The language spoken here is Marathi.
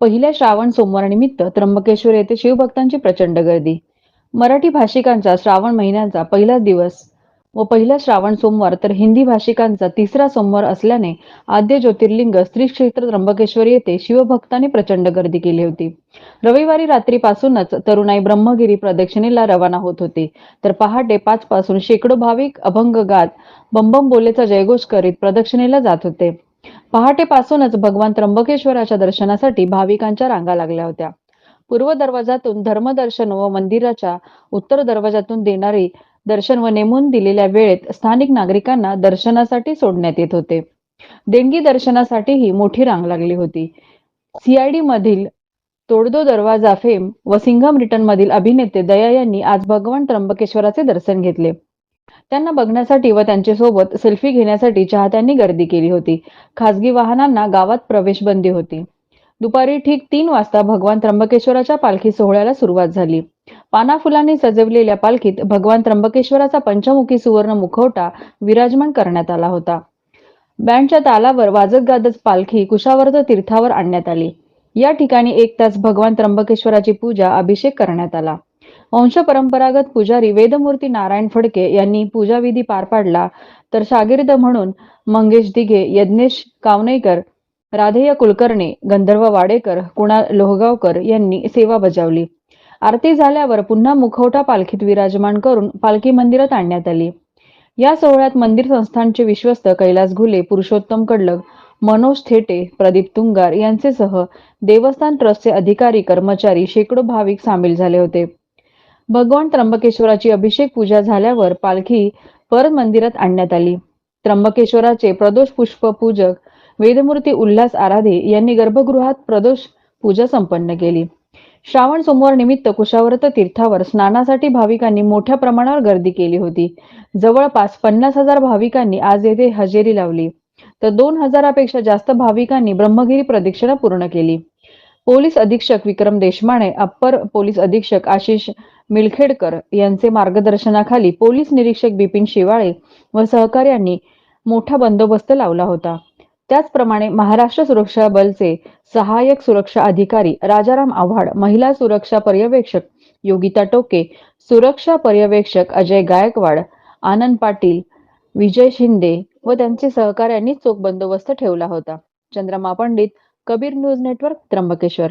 पहिल्या श्रावण सोमवारनिमित्त त्र्यंबकेश्वर येथे शिवभक्तांची प्रचंड गर्दी. मराठी भाषिकांचा श्रावण महिन्याचा पहिला दिवस व पहिला श्रावण सोमवार तर हिंदी भाषिकांचा तिसरा सोमवार असल्याने आद्य ज्योतिर्लिंग श्री क्षेत्र त्र्यंबकेश्वर येथे शिवभक्तांनी प्रचंड गर्दी केली होती. रविवारी रात्रीपासूनच तरुणाई ब्रह्मगिरी प्रदक्षिणेला रवाना होत होती. तर पहाटे पाच पासून शेकडो भाविक अभंग गात बंबम बोलेचा जयघोष करीत प्रदक्षिणेला जात होते. पहाटेपासूनच भगवान त्र्यंबकेश्वराच्या दर्शनासाठी भाविकांच्या रांगा लागल्या होत्या. पूर्व दरवाजातून धर्मदर्शन व मंदिराच्या उत्तर दरवाजातून देणारी दर्शन व नेमून दिलेल्या वेळेत स्थानिक नागरिकांना दर्शनासाठी सोडण्यात येत होते. देणगी दर्शनासाठीही मोठी रांग लागली होती. सीआयडी मधील तोडदो दरवाजा फेम व सिंघम रिटर्न मधील अभिनेते दया यांनी आज भगवान त्र्यंबकेश्वराचे दर्शन घेतले. त्यांना बघण्यासाठी व त्यांच्यासोबत सेल्फी घेण्यासाठी चाहत्यांनी गर्दी केली होती. खासगी वाहनांना गावात प्रवेश बंदी होती. दुपारी ठीक तीन वाजता भगवान त्र्यंबकेश्वराच्या पालखी सोहळ्याला सुरुवात झाली. पाना फुलांनी सजवलेल्या पालखीत भगवान त्र्यंबकेश्वराचा पंचमुखी सुवर्ण मुखवटा विराजमान करण्यात आला होता. बँडच्या तालावर वाजत गाजत पालखी कुशावर्त तीर्थावर आणण्यात आली. या ठिकाणी एक तास भगवान त्र्यंबकेश्वराची पूजा अभिषेक करण्यात आला. वंश परंपरागत पुजारी वेदमूर्ती नारायण फडके यांनी पूजाविधी पार पाडला तर शागिर्द म्हणून मंगेश दिघे यज्ञेश कावनेकर राधेय कुलकर्णी गंधर्व वाडेकर कुणाल लोहगावकर यांनी सेवा बजावली. आरती झाल्यावर पुन्हा मुखवटा पालखीत विराजमान करून पालखी मंदिरात आणण्यात आली. या सोहळ्यात मंदिर संस्थानचे विश्वस्त कैलास घुले पुरुषोत्तम कडलग मनोज थेटे प्रदीप तुंगार यांचेसह देवस्थान ट्रस्टचे अधिकारी कर्मचारी शेकडो भाविक सामील झाले होते. भगवान त्र्यंबकेश्वराची अभिषेक पूजा झाल्यावर पालखी परत मंदिरात आणण्यात आली. त्र्यंबकेश्वराचे प्रदोष पुष्प पूजक वेदमूर्ती उल्हास आराधे यांनी गर्भगृहात प्रदोष पूजा संपन्न केली. श्रावण सोमवार निमित्त कुशावर्त तीर्थावर स्नानासाठी भाविकांनी मोठ्या प्रमाणावर गर्दी केली होती. जवळपास पन्नास हजार भाविकांनी आज येथे हजेरी लावली. तर दोन हजारापेक्षा जास्त भाविकांनी ब्रह्मगिरी प्रदक्षिणा पूर्ण केली. पोलीस अधीक्षक विक्रम देशमाने अप्पर पोलीस अधीक्षक आशिष मिलखेडकर यांचे मार्गदर्शनाखाली पोलीस निरीक्षक बिपिन शिवाळे व सहकार्यांनी मोठा बंदोबस्त लावला होता. त्याचप्रमाणे महाराष्ट्र सुरक्षा बलचे सहाय्यक सुरक्षा अधिकारी राजाराम आव्हाड महिला सुरक्षा पर्यवेक्षक योगिता टोके सुरक्षा पर्यवेक्षक अजय गायकवाड आनंद पाटील विजय शिंदे व त्यांचे सहकार्यांनी चोख बंदोबस्त ठेवला होता. Chandrama Pandit Kabir news network Trimbakeshwar.